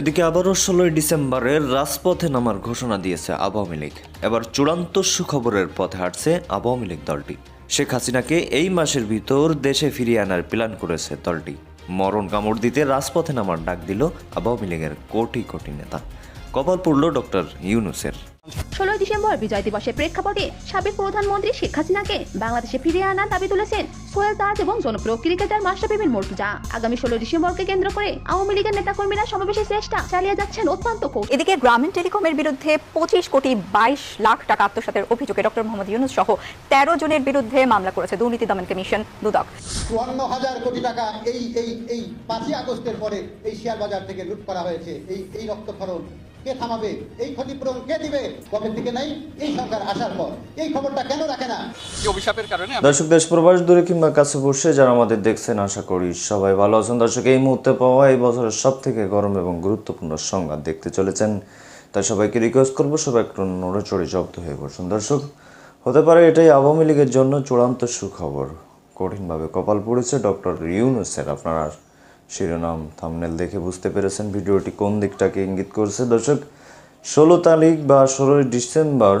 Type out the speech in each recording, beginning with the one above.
এদিকে আবারও ষোলোই ডিসেম্বরের রাজপথে নামার ঘোষণা দিয়েছে আওয়ামী লীগ। এবার চূড়ান্ত সুখবরের পথে হাঁটছে আওয়ামী লীগ দলটি। শেখ হাসিনাকে এই মাসের ভিতর দেশে ফিরিয়ে আনার প্ল্যান করেছে দলটি। মরণ কামড় দিতে রাজপথে নামার ডাক দিল আওয়ামী লীগের কোটি কোটি নেতা। কপাল পড়ল ডক্টর ইউনুসের। ষোলোই ডিসেম্বর বিজয় দিবসের প্রেক্ষাপটে সাবেক প্রধানমন্ত্রী শেখ হাসিনাকে বাংলাদেশে ফিরিয়ে আনার দাবি তুলেছেন সোহেল তাজ এবং জনপ্রিয় ক্রিকেটার মাস্টারবিবিন মর্তুজা। আগামী ষোলো ডিসেম্বরকে কেন্দ্র করে আওয়ামী লীগের নেতাকর্মীরা সমাবেশের চেষ্টা চালিয়ে যাচ্ছেন অত্যন্ত এদিকে গ্রামীণ টেলিকমের বিরুদ্ধে পঁচিশ কোটি বাইশ লাখ টাকা আত্মসাতের অভিযোগে ডক্টর মোহাম্মদ ইউনুস সহ তেরো জনের বিরুদ্ধে মামলা করেছে দুর্নীতি দমন কমিশন দুদক। চুয়ান্ন হাজার কোটি টাকা এই এই এই পাঁচই আগস্টের পরে এই শেয়ার বাজার থেকে লুট করা হয়েছে। এই এই রক্তক্ষরণ কে থামাবে? এই ক্ষতিপূরণ কে দিবে? কবে থেকে নাই। এই সরকার আসার পর। এই খবরটা কেন রাখে না? অভিশাপের কারণে দর্শক দেশ প্রবাস দূরে কিংবা কাছে বসে যারা আমাদের দেখছেন আশা করি সবাই ভালো আছেন। দর্শক এই মুহূর্তে পাওয়া এই বছরের সব থেকে গরম এবং গুরুত্বপূর্ণ সংবাদ দেখতে চলেছেন। তাই সবাইকে রিকোয়েস্ট করব সবাই একটু নড়ে চড়ে জব্দ হয়ে বসুন। দর্শক হতে পারে এটাই আওয়ামী লীগের জন্য চূড়ান্ত সুখবর। কঠিনভাবে কপাল পড়েছে ডক্টর ইউনুসের আপনারা শিরোনাম থামনেল দেখে বুঝতে পেরেছেন ভিডিওটি কোন দিকটাকে ইঙ্গিত করছে। দর্শক, ষোলো তারিখ বা ষোলোই ডিসেম্বর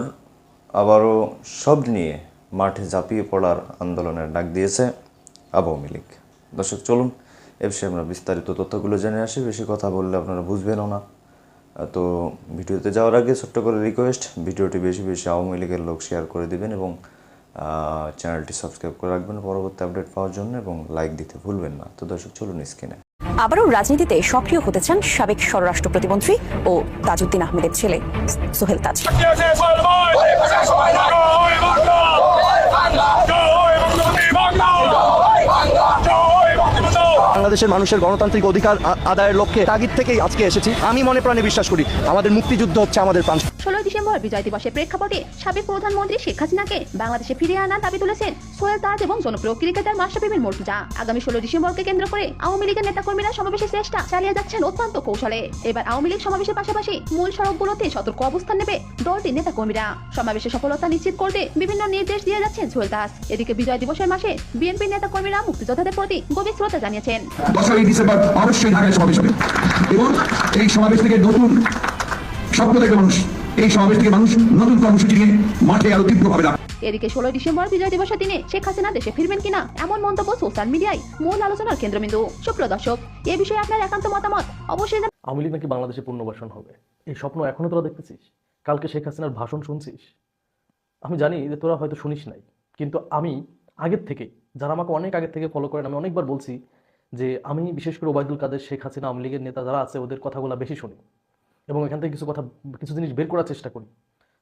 আবারও সব নিয়ে মাঠে ঝাঁপিয়ে পড়ার আন্দোলনের ডাক দিয়েছে আওয়ামী লীগ। দর্শক, চলুন এ বিষয়ে আমরা বিস্তারিত তথ্যগুলো জেনে আসি। বেশি কথা বললে আপনারা বুঝবেনও না। তো ভিডিওতে যাওয়ার আগে ছোট্ট করে রিকোয়েস্ট ভিডিওটি বেশি বেশি আওয়ামী লীগের লোক শেয়ার করে দিবেন এবং চ্যানেলটি সাবস্ক্রাইব করে রাখবেন পরবর্তী আপডেট পাওয়ার জন্য এবং লাইক দিতে ভুলবেন না। তো দর্শক চলুন স্ক্রিনে আবারও রাজনীতিতে সক্রিয় হতে চান সাবেক স্বরাষ্ট্র প্রতিমন্ত্রী ও তাজউদ্দিন আহমেদের ছেলে সোহেল তাজ। বাংলাদেশের মানুষের গণতান্ত্রিক অধিকার আদায়ের লক্ষ্যে তাগিদ থেকেই আজকে এসেছি। আমি মনে প্রাণে বিশ্বাস করি, আমাদের মুক্তিযুদ্ধ হচ্ছে আমাদের প্রাণ। ষোলোই ডিসেম্বর বিজয় দিবসের প্রেক্ষাপটে সাবেক প্রধানমন্ত্রী শেখ হাসিনাকে বাংলাদেশে ফিরিয়ে আনার দাবি তুলেছেন সোহেল তাজ এবং জনপ্রিয় ক্রিকেটার মাস্টারবিবিন মর্তুজা। আগামী ষোলো ডিসেম্বরকে কেন্দ্র করে আওয়ামী লীগের নেতাকর্মীরা সমাবেশের চেষ্টা চালিয়ে যাচ্ছেন অত্যন্ত কৌশলে। এবার আওয়ামী লীগ সমাবেশের পাশাপাশি মূল সড়কগুলোতে সতর্ক অবস্থান নেবে দলটির নেতাকর্মীরা। সমাবেশের সফলতা নিশ্চিত করতে বিভিন্ন নির্দেশ দিয়ে যাচ্ছেন সোহেল দাস এদিকে বিজয় দিবসের মাসে বিএনপি নেতাকর্মীরা মুক্তিযোদ্ধাদের প্রতি গভীর শ্রদ্ধা জানিয়েছেন। দশই ডিসেম্বর অবশ্যই ঢাকায় সমাবেশ হবে। এবং এই সমাবেশ থেকে নতুন স্বপ্ন দেখবে মানুষ। এই সমাবেশ থেকে মানুষ নতুন কর্মসূচি নিয়ে মাঠে আরও তীব্রভাবে নামবে। এদিকে ষোলোই ডিসেম্বর বিজয় দিবসের দিনে শেখ হাসিনা দেশে ফিরবেন কিনা এমন মন্তব্য সোশ্যাল মিডিয়ায়। মূল আলোচনার কেন্দ্রবিন্দু। সুপ্রিয় দর্শক এ বিষয়ে আপনার একান্ত মতামত অবশ্যই আওয়ামী লীগ নাকি বাংলাদেশে পুনর্বাসন হবে? এই স্বপ্ন এখনও তোরা দেখতেছিস? কালকে শেখ হাসিনার ভাষণ শুনছিস? আমি জানি যে তোরা হয়তো শুনিস নাই কিন্তু আমি আগের থেকে যারা আমাকে অনেক আগের থেকে ফলো করেন আমি অনেকবার বলছি যে আমি বিশেষ করে ওবায়দুল কাদের, শেখ হাসিনা, আওয়ামী লীগের নেতা যারা আছে, ওদের কথাগুলো বেশি শুনি। এবং এখান থেকে কিছু কথা, কিছু জিনিস বের করার চেষ্টা করি।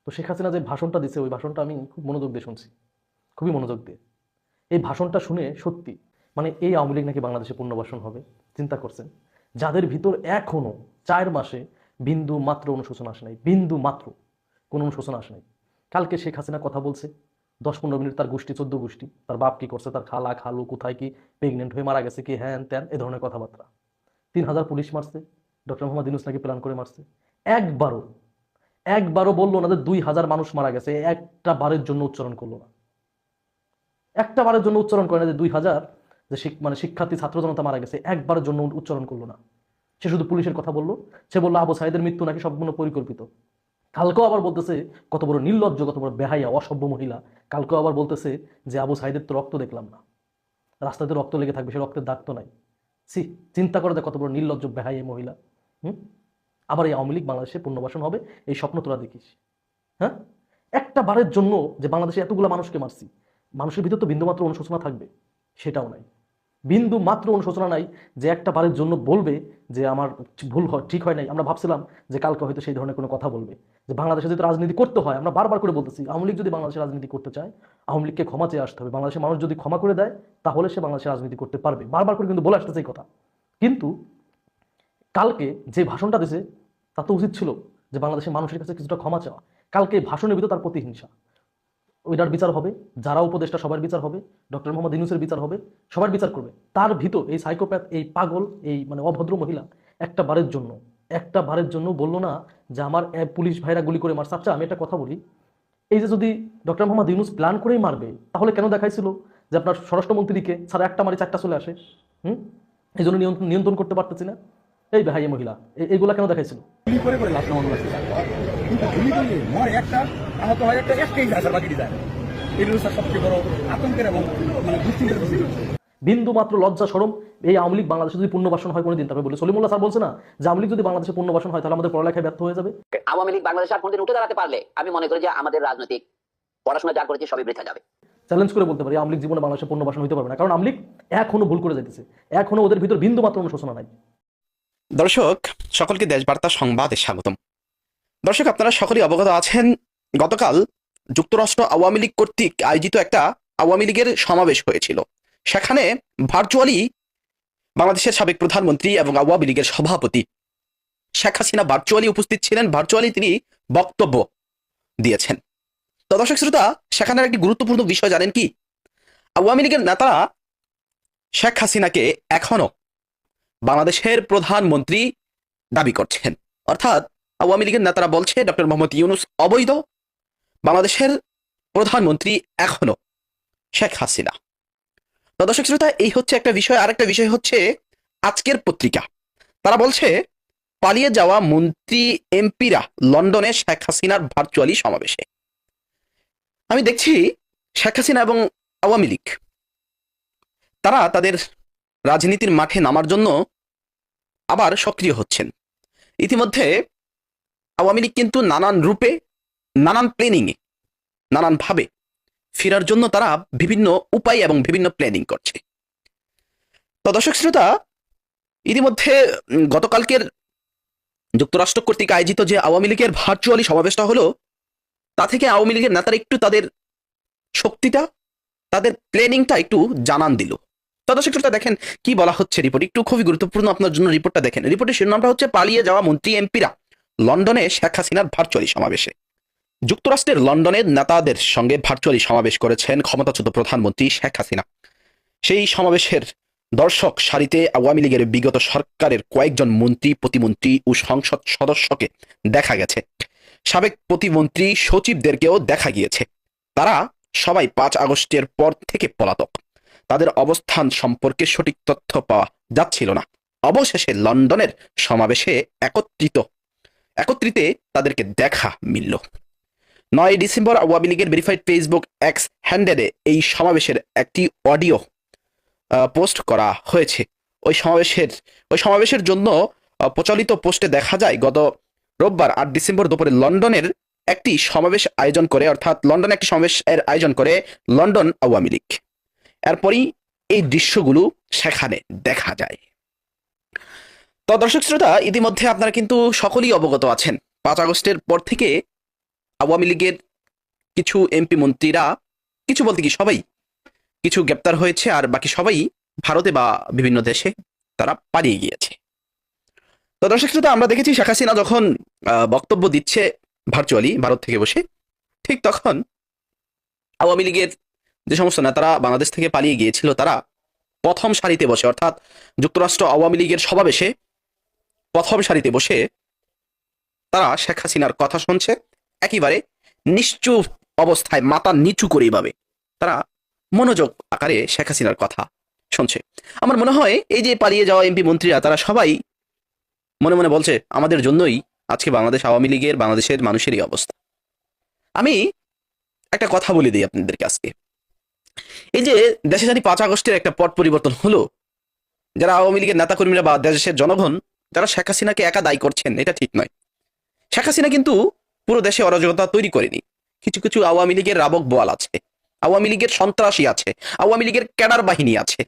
তো শেখ হাসিনা যে ভাষণটা দিছে, ওই ভাষণটা আমি খুব মনোযোগ দিয়ে শুনছি। খুবই মনোযোগ দিয়ে। এই ভাষণটা শুনে সত্যি মানে এই আওয়ামী লীগ নাকি বাংলাদেশে পুনর্বাসন হবে, চিন্তা করছেন। যাদের ভিতর এখনও চার মাসে বিন্দু মাত্র অনুশোচনা আসে নাই, বিন্দু মাত্র কোনো অনুশোচনা আসে নাই। কালকে শেখ হাসিনা কথা বলছে দশ পনেরো মিনিট তার গোষ্ঠী, চোদ্দ গোষ্ঠী। তার বাপ কি করছে? তার খালা, খালু কোথায় কি? প্রেগনেন্ট হয়ে মারা গেছে কি? হ্যান ত্যান, এ ধরনের কথাবার্তা। তিন হাজার পুলিশ মারছে। ডক্টর মোহাম্মদ ইউনুস নাকি প্ল্যান করে মারছে। একবারও একবারও বলল না যে দুই হাজার মানুষ মারা গেছে। একটা বারের জন্য উচ্চারণ করল না। একটা বারের জন্য উচ্চারণ করে না যে দুই হাজার যে মানে শিক্ষার্থী, ছাত্র জনতা মারা গেছে, একবারের জন্য উচ্চারণ করল না। সে শুধু পুলিশের কথা বলল। সে বলল, আবু সাইদের মৃত্যু নাকি সম্পূর্ণ পরিকল্পিত? কালকেও আবার বলতেছে, কত বড় নির্লজ্জ, কত বড় বেহাইয়া অসভ্য মহিলা। কালকেও আবার বলতেছে যে, আবু সাইদের তো রক্ত দেখলাম না। রাস্তাতে রক্ত লেগে থাকবে, সে রক্তের দাগ তো নাই। সি চিন্তা করে দেখ, কত বড় নির্লজ্জ বেহাইয়া মহিলা। হুম? আবার এই আওয়ামী লীগ বাংলাদেশে পুনর্বাসন হবে, এই স্বপ্ন তোরা দেখিস। হ্যাঁ? একটা বারের জন্য যে, বাংলাদেশে এতগুলো মানুষকে মারছি, মানুষের ভিতর তো বিন্দুমাত্র অনুশোচনা থাকবে, সেটাও নাই। বিন্দু মাত্র অনুশোচনা নাই যে একটা বারের জন্য বলবে যে আমার ভুল হয় ঠিক হয় নাই। আমরা ভাবছিলাম যে কালকে হয়তো সেই ধরনের কোনো কথা বলবে। যে বাংলাদেশে যদি রাজনীতি করতে হয়, আমরা বারবার করে বলতেছি, আওয়ামী লীগ যদি বাংলাদেশে রাজনীতি করতে চায়, আওয়ামী লীগকে ক্ষমা চেয়ে আসতে হবে। বাংলাদেশের মানুষ যদি ক্ষমা করে দেয়, তাহলে সে বাংলাদেশে রাজনীতি করতে পারবে। বারবার করে কিন্তু বলে আসতেছে এই কথা। কিন্তু কালকে যে ভাষণটা দিছে, তা তো উচিত ছিল যে বাংলাদেশের মানুষের কাছে কিছুটা ক্ষমা চাওয়া। কালকে ভাষণের ভিতর তার প্রতিহিংসা। ওইটার বিচার হবে, যারা উপদেষ্টা সবার বিচার হবে, ডক্টর মোহাম্মদ ইউনুসের বিচার হবে, সবার বিচার করবে। তার ভিতর এই সাইকোপ্যাথ এই পাগল, এই মানে অভদ্র মহিলা একটা বারের জন্য, একটা বারের জন্য বলল না যে আমার পুলিশ ভাইরা গুলি করে মারছে। আচ্ছা আমি একটা কথা বলি। এই যে যদি ডক্টর মোহাম্মদ ইউনুস প্ল্যান করেই মারবে, তাহলে কেন দেখাইছিল যে আপনার স্বরাষ্ট্রমন্ত্রীকে ছাড়া একটা মারি চারটা চলে আসে? হুম? এই জন্য নিয়ন্ত্রণ করতে পারতেছি না। এই ভাই মহিলা এইগুলা কেন দেখাইছিল? কিন্তু গুলি করলে মরে একটা আহত হয় একটা একটাই যায় স্যার বাকিটি যায় স্যার সবচেয়ে বড় আতঙ্কের এবং মানে দুশ্চিন্তার বিষয় বিন্দু মাত্র লজ্জা সরম এই আওয়ামী লীগ বাংলাদেশে যদি পুনর্বাসন হয় কোনোদিন তারপরে বলে সলিমুল্লাহ স্যার বলছে না যে আওয়ামী লীগ যদি বাংলাদেশে পুনর্বাসন হয় তাহলে আমাদের পড়ালেখায় ব্যর্থ হয়ে যাবে। আওয়ামী লীগ বাংলাদেশ আর কোনদিন উঠে দাঁড়াতে পারলে আমি মনে করি যে আমাদের রাজনৈতিক পড়াশোনা যা করেছে সবই বৃথা যাবে। চ্যালেঞ্জ করে বলতে পারি আওয়ামী লীগ জীবনে বাংলাদেশে পুনর্বাসন হতে পারবে না কারণ আওয়ামী লীগ এখনও ভুল করে যাইতেছে এখনও ওদের ভিতর বিন্দু মাত্র অনুশোচনা নাই। দর্শক সকলকে দেশবার্তা সংবাদে স্বাগতম। দর্শক, আপনারা সকলেই অবগত আছেন, গতকাল যুক্তরাষ্ট্র আওয়ামী লীগ কর্তৃক আয়োজিত একটা আওয়ামী লীগের সমাবেশ হয়েছিল। সেখানে ভার্চুয়ালি বাংলাদেশের সাবেক প্রধানমন্ত্রী এবং আওয়ামী লীগের সভাপতি শেখ হাসিনা ভার্চুয়ালি উপস্থিত ছিলেন, ভার্চুয়ালি তিনি বক্তব্য দিয়েছেন। তো দর্শক, শ্রোতা, সেখানের একটি গুরুত্বপূর্ণ বিষয় জানেন কি? আওয়ামী লীগের নেতারা শেখ হাসিনাকে এখনও বাংলাদেশের প্রধানমন্ত্রী দাবি করছেন। অর্থাৎ আওয়ামী লীগের নেতারা বলছে, ডক্টর মোহাম্মদ ইউনুস অবৈধ। বাংলাদেশের প্রধানমন্ত্রী এখনও শেখ হাসিনা। দর্শক শ্রোতা, এই হচ্ছে একটা বিষয়। আরেকটা বিষয় হচ্ছে আজকের পত্রিকা। তারা বলছে, পালিয়ে যাওয়া মন্ত্রী, এমপিরা লন্ডনে শেখ হাসিনার ভার্চুয়ালি সমাবেশে। আমি দেখছি শেখ হাসিনা এবং আওয়ামী লীগ, তারা তাদের রাজনীতির মাঠে নামার জন্য আবার সক্রিয় হচ্ছেন। ইতিমধ্যে আওয়ামী লীগ কিন্তু নানান রূপে, নানান প্ল্যানিংয়ে নানানভাবে ফেরার জন্য তারা বিভিন্ন উপায় এবং বিভিন্ন প্ল্যানিং করছে। তো দর্শক শ্রোতা, ইতিমধ্যে গতকালকের যুক্তরাষ্ট্র কর্তৃক আয়োজিত যে আওয়ামী লীগের ভার্চুয়ালি সমাবেশটা হলো, তা থেকে আওয়ামী লীগের নেতারা একটু তাদের শক্তিটা, তাদের প্ল্যানিংটা একটু জানান দিল। তো দর্শক শ্রোতা, দেখেন কি বলা হচ্ছে রিপোর্ট একটু খুবই গুরুত্বপূর্ণ আপনার জন্য রিপোর্টটা দেখেন। রিপোর্টের শিরোনামটা হচ্ছে, পালিয়ে যাওয়া মন্ত্রী, এমপিরা লন্ডনে শেখ হাসিনার ভার্চুয়ালি সমাবেশে। যুক্তরাষ্ট্রের লন্ডনের নেতাদের সঙ্গে ভার্চুয়ালি সমাবেশ করেছেন ক্ষমতাচ্যুত প্রধানমন্ত্রী শেখ হাসিনা। সেই সমাবেশের দর্শক সারিতে আওয়ামী লীগের বিগত সরকারের কয়েকজন মন্ত্রী, প্রতিমন্ত্রী ও সংসদ সদস্যকে দেখা গেছে। সাবেক প্রতিমন্ত্রী সচিবদেরকেও দেখা গিয়েছে। তারা সবাই পাঁচ আগস্টের পর থেকে পলাতক। তাদের অবস্থান সম্পর্কে সঠিক তথ্য পাওয়া যাচ্ছিল না। অবশেষে লন্ডনের সমাবেশে একত্রিত একত্রিতে তাদেরকে দেখা মিলল। নয় ডিসেম্বর আওয়ামী লীগের ভেরিফাইড ফেসবুক এক্স হ্যান্ডেলে এই সমাবেশের একটি অডিও পোস্ট করা হয়েছে। ওই সমাবেশের ওই সমাবেশের জন্য প্রচলিত পোস্টে দেখা যায়, গত রোববার আট ডিসেম্বর দুপুরে লন্ডনের একটি সমাবেশ আয়োজন করে, অর্থাৎ লন্ডনে একটি সমাবেশের আয়োজন করে লন্ডন আওয়ামী লীগ। এরপরই এই দৃশ্যগুলো সেখানে দেখা যায়। তো দর্শক শ্রোতা, ইতিমধ্যে আপনারা কিন্তু সকলেই অবগত আছেন। পাঁচ আগস্টের পর থেকে আওয়ামী লীগের কিছু এমপি মন্ত্রীরা, কিছু বলতে কি সবাই, কিছু গ্রেপ্তার হয়েছে আর বাকি সবাই ভারতে বা বিভিন্ন দেশে তারা পালিয়ে গিয়েছে। তো দর্শক শ্রোতা, আমরা দেখেছি শেখ হাসিনা যখন বক্তব্য দিচ্ছে ভার্চুয়ালি ভারত থেকে বসে, ঠিক তখন আওয়ামী লীগের যে সমস্ত নেতারা বাংলাদেশ থেকে পালিয়ে গিয়েছিল, তারা প্রথম সারিতে বসে, অর্থাৎ যুক্তরাষ্ট্র আওয়ামী লীগের সমাবেশে প্রথম সারিতে বসে তারা শেখ হাসিনার কথা শুনছে, একেবারে নিশ্চুপ অবস্থায় মাথা নিচু করে এইভাবে তারা মনোযোগ আকারে শেখ হাসিনার কথা শুনছে। আমার মনে হয় এই যে পালিয়ে যাওয়া এমপি মন্ত্রীরা, তারা সবাই মনে মনে বলছে, আমাদের জন্যই আজকে বাংলাদেশ আওয়ামী লীগের, বাংলাদেশের মানুষেরই অবস্থা। আমি একটা কথা বলে দিই আপনাদেরকে আজকে। এই যে দেশে জানি পাঁচ আগস্টের একটা পট পরিবর্তন হলো, যারা আওয়ামী লীগের নেতাকর্মীরা বা দেশের জনগণ যারা শেখ হাসিনাকে একা দায়ী করছেন, এটা ঠিক নয়। শেখ হাসিনা কিন্তু পুরো দেশে অরাজকতা তৈরি করেনি। কিছু কিছু আওয়ামী লীগের রাবক বোয়াল আছে, আওয়ামী লীগের সন্ত্রাসী আছে, আওয়ামী লীগের ক্যাডার বাহিনী আছে।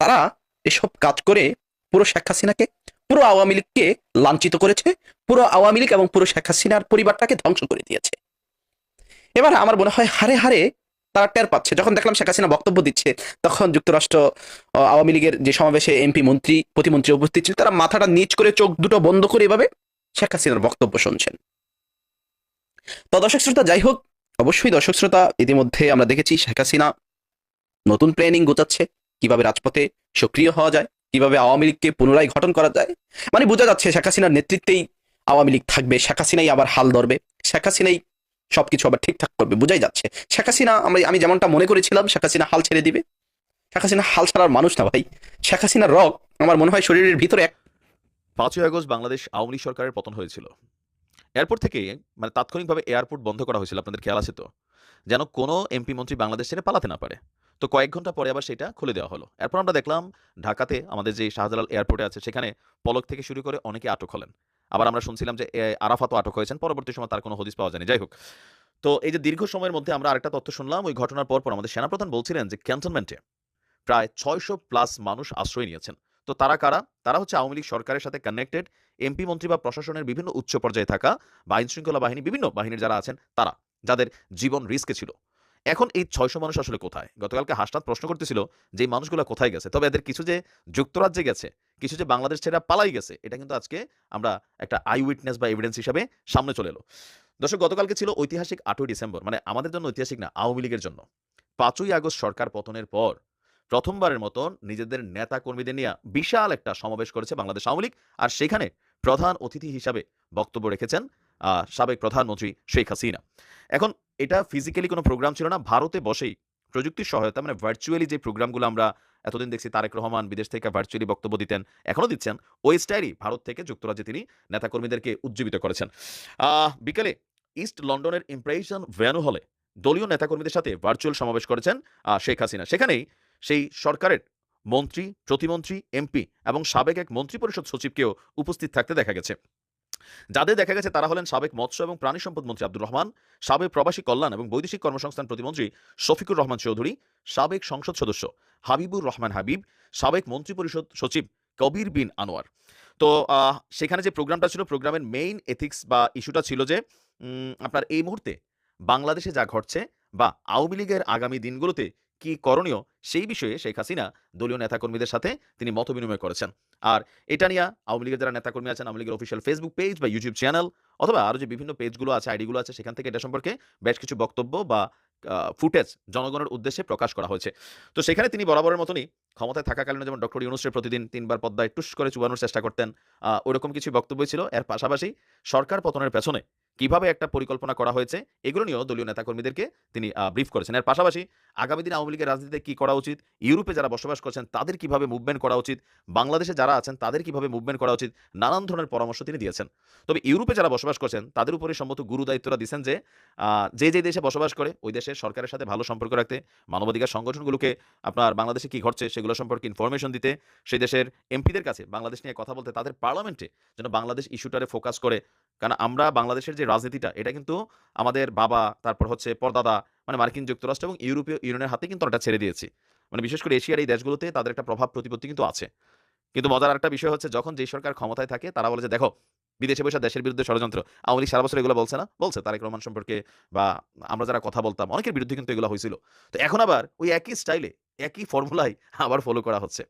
তারা এসব কাজ করে পুরো শেখ হাসিনাকে, পুরো আওয়ামী লীগকে লাঞ্ছিত করেছে, পুরো আওয়ামী লীগ এবং পুরো শেখ হাসিনার পরিবারটাকে ধ্বংস করে দিয়েছে। এবার আমার মনে হয় হারে হারে তারা টের পাচ্ছে। যখন দেখলাম শেখ হাসিনা বক্তব্য দিচ্ছে, তখন যুক্তরাষ্ট্র আওয়ামী লীগের যে সমাবেশে এমপি, মন্ত্রী, প্রতিমন্ত্রী উপস্থিত ছিল, তারা মাথাটা নিচ করে চোখ দুটো বন্ধ করে এভাবে শেখ হাসিনার বক্তব্য শুনছেন। তো দর্শক শ্রোতা, যাই হোক, অবশ্যই দর্শক শ্রোতা, ইতিমধ্যে আমরা দেখেছি শেখ হাসিনা নতুন প্ল্যানিং গোচাচ্ছে কীভাবে রাজপথে সক্রিয় হওয়া যায়, কীভাবে আওয়ামী লীগকে পুনরায় গঠন করা যায়। মানে বোঝা যাচ্ছে শেখ হাসিনার নেতৃত্বেই আওয়ামী লীগ থাকবে, শেখ হাসিনাই আবার হাল ধরবে, শেখ হাসিনাই সবকিছু আবার ঠিকঠাক করবে, বোঝাই যাচ্ছে। শেখ হাসিনা, আমরা, আমি যেমনটা মনে করেছিলাম, শেখ হাসিনা হাল ছেড়ে দিবে। শেখ হাসিনা হাল ছাড়ার মানুষ না ভাই। শেখ হাসিনার রক আমার মনে হয় শরীরের ভিতরে এক পাঁচই আগস্ট বাংলাদেশ আওয়ামী লীগ সরকারের পতন হয়েছিল। এরপর থেকে মানে তাৎক্ষণিকভাবে এয়ারপোর্ট বন্ধ করা হয়েছিল, আপনাদের খেয়াল আছে তো? যেন কোনো এমপি মন্ত্রী বাংলাদেশ ছেড়ে পালাতে না পারে। তো কয়েক ঘণ্টা পরে আবার সেটা খুলে দেওয়া হলো। এরপর আমরা দেখলাম ঢাকাতে আমাদের যে শাহজালাল এয়ারপোর্টে আছে, সেখানে পলক থেকে শুরু করে অনেকে আটক হলেন। আবার আমরা শুনছিলাম যে আরাফাতও আটক হয়েছেন, পরবর্তী সময় তার কোনো হদিস পাওয়া যায়নি। যাই হোক, তো এই যে দীর্ঘ সময়ের মধ্যে আমরা আরেকটা তথ্য শুনলাম, ওই ঘটনার পর পর আমাদের সেনাপ্রধান বলছিলেন যে, ক্যান্টনমেন্টে প্রায় ছয়শো প্লাস মানুষ আশ্রয় নিয়েছেন। তো তারা কারা? তারা হচ্ছে আওয়ামী লীগ সরকারের সাথে কানেক্টেড এমপি মন্ত্রী বা প্রশাসনের বিভিন্ন উচ্চ পর্যায়ে থাকা বা আইন শৃঙ্খলা বাহিনী, বিভিন্ন বাহিনীর যারা আছেন, তারা, যাদের জীবন রিস্কে ছিল। এখন এই ছয়শো মানুষ আসলে কোথায়? গতকালকে হাসনাত প্রশ্ন করতেছিল যে মানুষগুলো কোথায় গেছে? তবে এদের কিছু যে যুক্তরাজ্যে গেছে কিছু যে বাংলাদেশ ছেড়ে পালাই গেছে, এটা কিন্তু আজকে আমরা একটা আই উইটনেস বা এভিডেন্স হিসাবে সামনে চলে এলো। দর্শক, গতকালকে ছিল ঐতিহাসিক আটই ডিসেম্বর মানে আমাদের জন্য ঐতিহাসিক না, আওয়ামী লীগের জন্য। পাঁচই আগস্ট সরকার পতনের পর প্রথমবারের মতন নিজেদের নেতা কর্মীদের নিয়ে বিশাল একটা সমাবেশ করেছে বাংলাদেশ আওয়ামী লীগ, আর সেখানে প্রধান অতিথি হিসাবে বক্তব্য রেখেছেন সাবেক প্রধানমন্ত্রী শেখ হাসিনা। এখন এটা ফিজিক্যালি কোনো প্রোগ্রাম ছিল না, ভারতে বসেই প্রযুক্তির সহায়তা মানে ভার্চুয়ালি যে প্রোগ্রামগুলো আমরা এতদিন দেখছি তারেক রহমান বিদেশ থেকে ভার্চুয়ালি বক্তব্য দিতেন এখনও দিচ্ছেন। ওই স্টাইলই ভারত থেকে যুক্তরাজ্যে তিনি নেতাকর্মীদেরকে উজ্জীবিত করেছেন। বিকেলে ইস্ট লন্ডনের ইমপ্রেশন ভ্যানু হলে দলীয় নেতাকর্মীদের সাথে ভার্চুয়াল সমাবেশ করেছেন শেখ হাসিনা। সেখানেই সেই সরকারের মন্ত্রী, প্রতিমন্ত্রী, এমপি এবং সাবেক এক মন্ত্রী পরিষদ সচিবকেও উপস্থিত থাকতে দেখা গেছে। যাদের দেখা গেছে তারা হলেন সাবেক মৎস্য এবং প্রাণী সম্পদ মন্ত্রী আব্দুর রহমান, সাবেক প্রবাসী কল্যাণ এবং বৈদেশিক কর্মসংস্থান প্রতিমন্ত্রী শফিকুর রহমান চৌধুরী, সাবেক সংসদ সদস্য হাবিবুর রহমান হাবিব, সাবেক মন্ত্রী পরিষদ সচিব কবির বিন আনোয়ার। তো সেখানে যে প্রোগ্রামটা ছিল, প্রোগ্রামের মেইন এথিক্স বা ইস্যুটা ছিল যে আপনার এই মুহূর্তে বাংলাদেশে যা ঘটছে বা আওয়ামী লীগের আগামী দিনগুলোতে কি করণীয় সেই বিষয়ে শেখ হাসিনা দলীয় নেতাকর্মীদের সাথে তিনি মত বিনিময় করেছেন। আর এটা নিয়ে আওয়ামী লীগের যারা নেতাকর্মী আছেন, আওয়ামী লীগের অফিসিয়াল ফেসবুক পেজ বা ইউটিউব চ্যানেল অথবা আরও যে বিভিন্ন পেজগুলো আছে আইডিগুলো আছে, সেখান থেকে এটা সম্পর্কে বেশ কিছু বক্তব্য বা ফুটেজ জনগণের উদ্দেশ্যে প্রকাশ করা হয়েছে। তো সেখানে তিনি বরাবরের মতনই ক্ষমতায় থাকাকালীন যেমন ডক্টর ইউনুসের প্রতিদিন তিনবার পদ্মায় টুস করে চুবানোর চেষ্টা করতেন ওরকম কিছু বক্তব্য ছিল। এর পাশাপাশি সরকার পতনের পেছনে কীভাবে একটা পরিকল্পনা করা হয়েছে, এগুলো নিয়েও দলীয় নেতাকর্মীদেরকে তিনি ব্রিফ করেছেন। এর পাশাপাশি আগামী দিনে আওয়ামী লীগের রাজনীতিতে কি করা উচিত, ইউরোপে যারা বসবাস করছেন তাদের কীভাবে মুভমেন্ট করা উচিত, বাংলাদেশে যারা আছেন তাদের কীভাবে মুভমেন্ট করা উচিত, নানান ধরনের পরামর্শ তিনি দিয়েছেন। তবে ইউরোপে যারা বসবাস করছেন তাদের উপরে সম্মত গুরু দায়িত্বরা দিচ্ছেন যে যে যে দেশে বসবাস করে ওই দেশের সরকারের সাথে ভালো সম্পর্ক রাখতে, মানবাধিকার সংগঠনগুলোকে আপনার বাংলাদেশে কি ঘটছে সেগুলো সম্পর্কে ইনফরমেশন দিতে, সেই দেশের এমপিদের কাছে বাংলাদেশ নিয়ে কথা বলতে, তাদের পার্লামেন্টে যেন বাংলাদেশ ইস্যুটারে ফোকাস করে। কারণ আমরা বাংলাদেশের যে রাজনীতিটা, এটা কিন্তু আমাদের বাবা, তারপর হচ্ছে পরদাদা মানে মার্কিন যুক্তরাষ্ট্র এবং ইউরোপীয় ইউনিয়নের হাতে কিন্তু এটা ছেড়ে দিয়েছি। মানে বিশেষ করে এশিয়ার এই দেশগুলোতে তাদের একটা প্রভাব প্রতিপত্তি কিন্তু আছে। কিন্তু মজার একটা বিষয় হচ্ছে যখন যে সরকার ক্ষমতায় থাকে, তারা বলে যে, দেখো, বিদেশে বসে দেশের বিরুদ্ধে ষড়যন্ত্র। আওয়ামী লীগ সারা বছর এগুলো বলছে না, বলছে তারেক রহমান সম্পর্কে বা আমরা যারা কথা বলতাম, অনেকের বিরুদ্ধে কিন্তু এগুলো হয়েছিল। তো এখন আবার ওই একই স্টাইলে, একই ফর্মুলাই আবার ফলো করা হচ্ছে।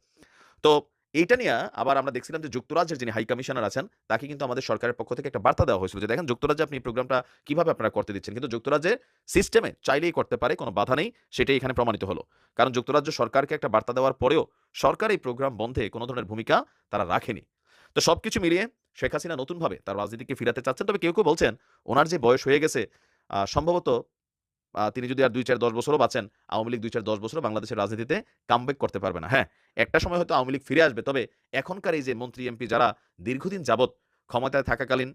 তো এইটা নিয়ে আবার আমরা দেখছিলাম যে যুক্তরাজ্যের যিনি হাই কমিশনার আছেন, তাকে কিন্তু আমাদের সরকারের পক্ষ থেকে একটা বার্তা দেওয়া হয়েছিল যে, দেখেন, যুক্তরাজ্যে আপনি প্রোগ্রামটা কীভাবে আপনারা করতে দিচ্ছেন? কিন্তু যুক্তরাজ্যের সিস্টেমে চাইলেই করতে পারে, কোনো বাধা নেই, সেটাই এখানে প্রমাণিত হলো। কারণ যুক্তরাজ্য সরকারকে একটা বার্তা দেওয়ার পরেও সরকার এই প্রোগ্রাম বন্ধে কোনো ধরনের ভূমিকা তারা রাখেনি। তো সবকিছু মিলিয়ে শেখ হাসিনা নতুনভাবে তার রাজনীতিকে ফিরাতে চাচ্ছেন, তবে কেউ কেউ বলছেন, ওনার যে বয়স হয়ে গেছে সম্ভবত তিনি যদি আর দুই চার দশ বছরও বাঁচেন, আওয়ামী লীগ দুই চার দশ বছরও বাংলাদেশের রাজনীতিতে কামব্যাক করতে পারবে না। হ্যাঁ একটা সময় হয়তো আওয়ামী লীগ ফিরে আসবে, তবে এখনকার এই যে মন্ত্রী, এমপি যারা দীর্ঘদিন যাবৎ ক্ষমতায় থাকাকালীন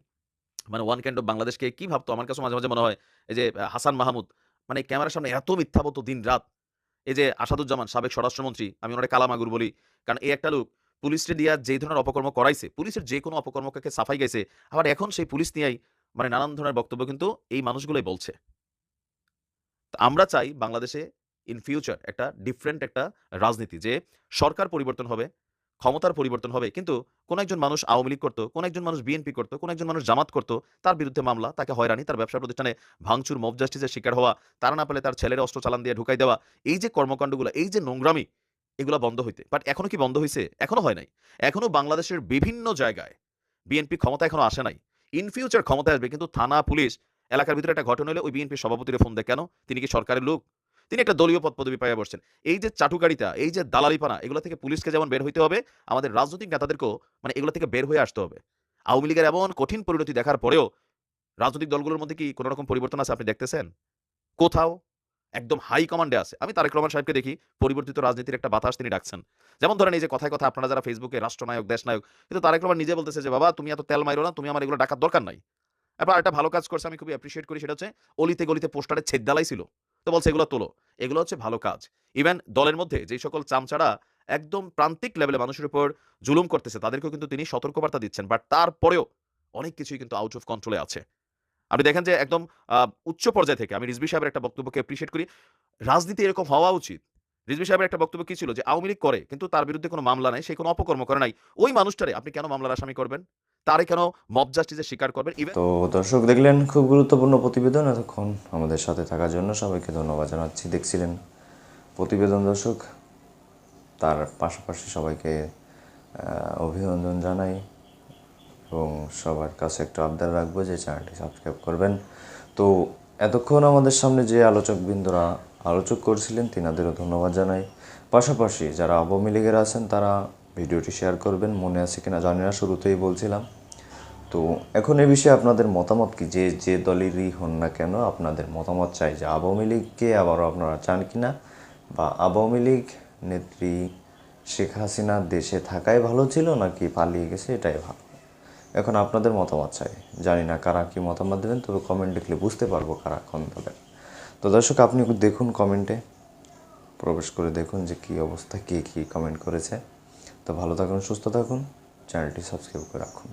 মানে ওয়ান ক্যান্ড অফ বাংলাদেশকে কি ভাবতো? আমার কাছে মাঝে মাঝে মনে হয়, এই যে হাসান মাহমুদ মানে ক্যামেরার সামনে এত মিথ্যা বলতো দিন রাত। এই যে আসাদুজ্জামান, সাবেক স্বরাষ্ট্রমন্ত্রী, আমি ওনারে কালামাগুর বলি, কারণ এই একটা লোক পুলিশকে দিয়া যেই ধরনের অপকর্ম করাইছে, পুলিশের যে কোনো অপকর্মকে সাফাই গেছে আবার এখন সেই পুলিশ নিয়েই মানে নানান ধরনের বক্তব্য কিন্তু এই মানুষগুলোই বলছে। আমরা চাই বাংলাদেশে ইন ফিউচার একটা ডিফারেন্ট একটা রাজনীতি যে সরকার পরিবর্তন হবে, ক্ষমতার পরিবর্তন হবে। কিন্তু কোন একজন মানুষ আওয়ামী লীগ করতো, কোন একজন মানুষ বিএনপি করতো, কোন একজন মানুষ জামাত করতো, তার বিরুদ্ধে মামলা, তাকে হয়রানি, তার ব্যবসা প্রতিষ্ঠানে ভাঙচুর মব জাস্টিসের শিকার হওয়া, তারা না পেলে তার ছেলের অস্ত্র চালান দিয়ে ঢুকাই দেওয়া, এই যে কর্মকাণ্ডগুলো, এই যে নোংরামি, এগুলো বন্ধ হইতে। বাট এখনও কি বন্ধ হয়েছে এখনও হয় নাই। এখনও বাংলাদেশের বিভিন্ন জায়গায় বিএনপি ক্ষমতা এখনও আসে নাই। ইন ফিউচার ক্ষমতায় আসবে, কিন্তু থানা, পুলিশ এলাকার ভিতরে একটা ঘটনা হলে, ওই বিএনপি সভাপতির ফোন দেয়, কেন? তিনি কি সরকারের লোক? তিনি একটা দলীয় পদ পদবি পাইয়া বসছেন। এই যে চাটুকারিতা, এই যে দালালিপানা, এগুলো থেকে পুলিশকে যেমন বের হইতে হবে, আমাদের রাজনৈতিক নেতাদেরকেও মানে এগুলো থেকে বের হয়ে আসতে হবে। আওয়ামী লীগের এমন কঠিন পরিণতি দেখার পরেও রাজনৈতিক দলগুলোর মধ্যে কি কোনো রকম পরিবর্তন আছে আপনি দেখতেছেন? কোথাও? একদম হাই কমান্ডে আছে। আমি তারেক রহমান সাহেবকে দেখি, পরিবর্তিত রাজনীতির একটা বাতাস তিনি ডাকছেন। যেমন ধরেন এই যে কথায় কথা আপনারা যারা ফেসবুকে রাষ্ট্রনায়ক, দেশনায়ক, কিন্তু তারেক রহমান নিজে বলতেছে যে, বাবা, তুমি এত তেল মাইরো না, তুমি আমার এগুলো ডাকার দরকার নাই। এবার একটা ভালো কাজ করছে, আমি খুবই অ্যাপ্রিসিয়েট করি, সেটা হচ্ছে অলিতে গলিতে পোস্টারে ছেদ ডালাই ছিল। তো বলছে এগুলো তোলো, এগুলো হচ্ছে ভালো কাজ। ইভেন দলের মধ্যে যেই সকল চামচারা একদম প্রান্তিক লেভেলে মানুষের উপর জুলুম করতেছে, তাদেরকেও কিন্তু তিনি সতর্কবার্তা দিচ্ছেন। বাট তারপরেও অনেক কিছুই কিন্তু আউট অফ কন্ট্রোলে আছে। আপনি দেখেন যে একদম উচ্চ পর্যায় থেকে আমি রিজবি সাহেবের একটা বক্তব্যকে অ্যাপ্রিসিয়েট করি, রাজনীতি এরকম হওয়া উচিত। রিজবি সাহেবের একটা বক্তব্য কি ছিল? যে আওয়ামী লীগ করে, কিন্তু তার বিরুদ্ধে কোনো মামলা নাই, সে কোনো অপকর্ম করে নাই। ওই মানুষটারে আপনি কেন মামলার আসামি করবেন? তারে কেন মব জাস্টিসের শিকার করবেন? তো দর্শক দেখলেন, খুব গুরুত্বপূর্ণ প্রতিবেদন এতক্ষণ আমাদের সাথে থাকার জন্য সবাইকে ধন্যবাদ জানাচ্ছি। দেখছিলেন প্রতিবেদন দর্শক, তার পাশাপাশি সবাইকে অভিনন্দন জানাই এবং সবার কাছে একটু আবদার রাখব যে চ্যানেলটি সাবস্ক্রাইব করবেন। তো এতক্ষণ আমাদের সামনে যে আলোচকবৃন্দরা আলোচক করছিলেন, তিনাদেরও ধন্যবাদ জানাই। পাশাপাশি যারা আওয়ামী লীগের আছেন, তারা ভিডিওটি শেয়ার করবেন, মনে আছে কিনা জানি না, শুরুতেই বলছিলাম। তো এখন এ বিষয়ে আপনাদের মতামত কি? যে যে দলেরই হন না কেন, আপনাদের মতামত চাই যে আওয়ামী লীগকে আবারও আপনারা চান কিনা? বা আওয়ামী লীগ নেত্রী শেখ হাসিনা দেশে থাকাই ভালো ছিল নাকি পালিয়ে গেছে, এটাই ভালো এখন আপনাদের মতামত চাই। জানি না কারা কি মতামত দেবেন, তবে কমেন্ট লিখলে বুঝতে পারব কারা কোন দলের। তো দর্শক, আপনি দেখুন কমেন্টে প্রবেশ করে দেখুন যে কী অবস্থা, কে কী কমেন্ট করেছে। তো ভালো থাকুন সুস্থ থাকুন চ্যানেলটি সাবস্ক্রাইব করে রাখুন।